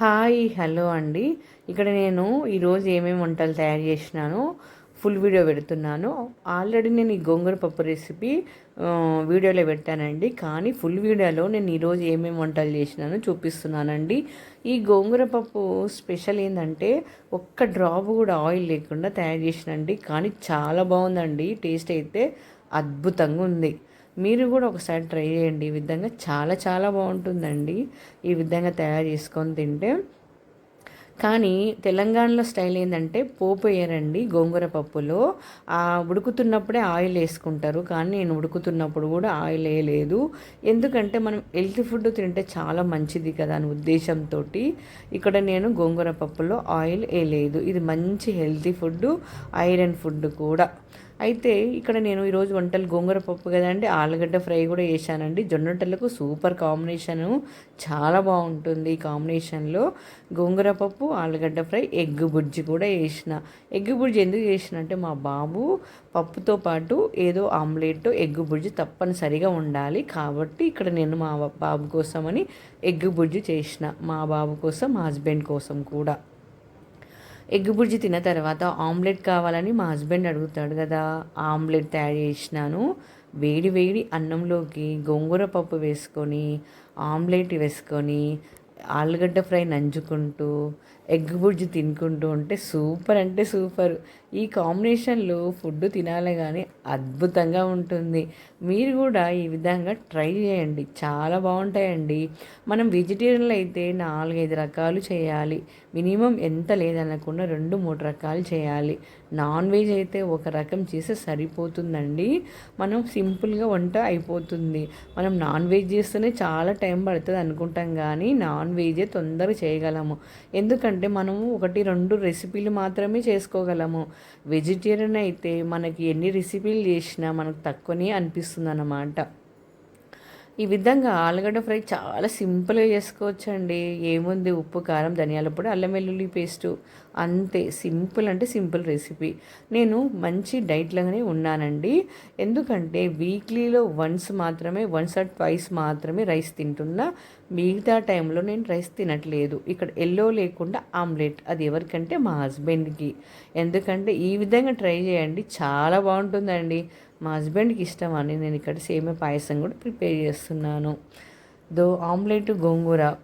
Hi hello అండి. ఇక్కడ నేను ఈరోజు ఏమేమి వంటలు తయారు చేసినానో ఫుల్ వీడియో పెడుతున్నాను. ఆల్రెడీ నేను ఈ గోంగూర పప్పు రెసిపీ వీడియోలో పెట్టానండి. కానీ ఫుల్ వీడియోలో నేను ఈరోజు ఏమేమి వంటలు చేసినానో చూపిస్తున్నానండి. ఈ గోంగూర పప్పు స్పెషల్ ఏంటంటే ఒక్క డ్రాప్ కూడా ఆయిల్ లేకుండా తయారు చేసినండి కానీ చాలా బాగుందండి. టేస్ట్ అయితే అద్భుతంగా ఉంది. మీరు కూడా ఒకసారి ట్రై చేయండి. ఈ విధంగా చాలా చాలా బాగుంటుందండి. ఈ విధంగా తయారు చేసుకొని తింటే. కానీ తెలంగాణలో స్టైల్ ఏంటంటే పోపు వేయరండి గోంగూర పప్పులో. ఉడుకుతున్నప్పుడే ఆయిల్ వేసుకుంటారు. కానీ నేను ఉడుకుతున్నప్పుడు కూడా ఆయిల్ వేయలేదు. ఎందుకంటే మనం హెల్తీ ఫుడ్ తింటే చాలా మంచిది కదా అని ఉద్దేశంతో ఇక్కడ నేను గోంగూర పప్పులో ఆయిల్ వేయలేదు. ఇది మంచి హెల్తీ ఫుడ్ ఐరన్ ఫుడ్ కూడా. అయితే ఇక్కడ నేను ఈరోజు వంటలు గోంగూర పప్పు కదండి ఆలుగడ్డ ఫ్రై కూడా వేసానండి జొన్నటలకు సూపర్ కాంబినేషను చాలా బాగుంటుంది ఈ కాంబినేషన్లో. గోంగూర పప్పు ఆలుగడ్డ ఫ్రై ఎగ్ బుజ్జి కూడా వేసిన ఎగ్ బుజ్జి ఎందుకు చేసిన అంటే మా బాబు పప్పుతో పాటు ఏదో ఆమ్లెట్ ఎగ్ బుజ్జి తప్పనిసరిగా ఉండాలి కాబట్టి ఇక్కడ నేను మా బాబు కోసమని ఎగ్ బుజ్జి చేసిన. మా బాబు కోసం మా హస్బెండ్ కోసం కూడా. ఎగ్ బుర్జీ తిన్న తర్వాత ఆమ్లెట్ కావాలని మా హస్బెండ్ అడుగుతాడు కదా. ఆమ్లెట్ తయారు చేసినాను. వేడి వేడి అన్నంలోకి గోంగూర పప్పు వేసుకొని ఆమ్లెట్ వేసుకొని ఆలుగడ్డ ఫ్రై నంచుకుంటూ ఎగ్ బుజ్జి తినుకుంటూ ఉంటే సూపర్ అంటే సూపర్. ఈ కాంబినేషన్లో ఫుడ్ తినాలి కానీ అద్భుతంగా ఉంటుంది. మీరు కూడా ఈ విధంగా ట్రై చేయండి. చాలా బాగుంటాయండి. మనం వెజిటేరియన్లో అయితే నాలుగైదు రకాలు చేయాలి. మినిమం ఎంత లేదనకుండా రెండు మూడు రకాలు చేయాలి. నాన్ వెజ్ అయితే ఒక రకం చేస్తే సరిపోతుందండి. మనం సింపుల్గా వంట అయిపోతుంది. మనం నాన్ వెజ్ చేస్తేనే చాలా టైం పడుతుంది అనుకుంటాం కానీ నాన్ వెజే తొందరగా చేయగలము. ఎందుకంటే అంటే మనము ఒకటి రెండు రెసిపీలు మాత్రమే చేసుకోగలము. వెజిటేరియన్ అయితే మనకి ఎన్ని రెసిపీలు చేసినా మనకు తక్కువనే అనిపిస్తుంది అన్నమాట ఈ విధంగా ఆలుగడ్డ ఫ్రై చాలా సింపుల్గా చేసుకోవచ్చండి. ఏముంది? ఉప్పు కారం ధనియాల పొడి అల్లం వెల్లుల్లి పేస్టు. అంతే. సింపుల్ అంటే సింపుల్ రెసిపీ. నేను మంచి డైట్లాగానే ఉన్నానండి. ఎందుకంటే వీక్లీలో వన్స్ మాత్రమే వన్స్ ఆర్ ట్వైస్ మాత్రమే రైస్ తింటున్నా మిగతా టైంలో నేను రైస్ తినట్లేదు. ఇక్కడ ఎల్లో లేకుండా ఆమ్లెట్. అది ఎవరికంటే మా హస్బెండ్కి. ఎందుకంటే ఈ విధంగా ట్రై చేయండి. చాలా బాగుంటుందండి. మా హస్బెండ్కి ఇష్టం అని నేను ఇక్కడ సేమే పాయసం కూడా ప్రిపేర్ చేస్తున్నాను. దో ఆమ్లెట్ గోంగూర.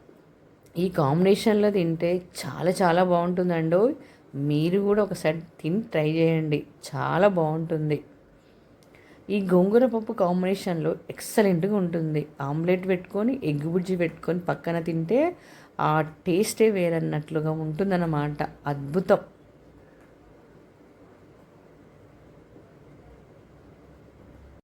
ఈ కాంబినేషన్లో తింటే చాలా చాలా బాగుంటుందండి మీరు కూడా ఒకసారి తిని ట్రై చేయండి. చాలా బాగుంటుంది. ఈ గోంగూర పప్పు కాంబినేషన్లో ఎక్సలెంట్గా ఉంటుంది. ఆమ్లెట్ పెట్టుకొని ఎగ్ బుజ్జి పెట్టుకొని పక్కన తింటే ఆ టేస్టే వేరన్నట్లుగా ఉంటుందన్నమాట. అద్భుతం.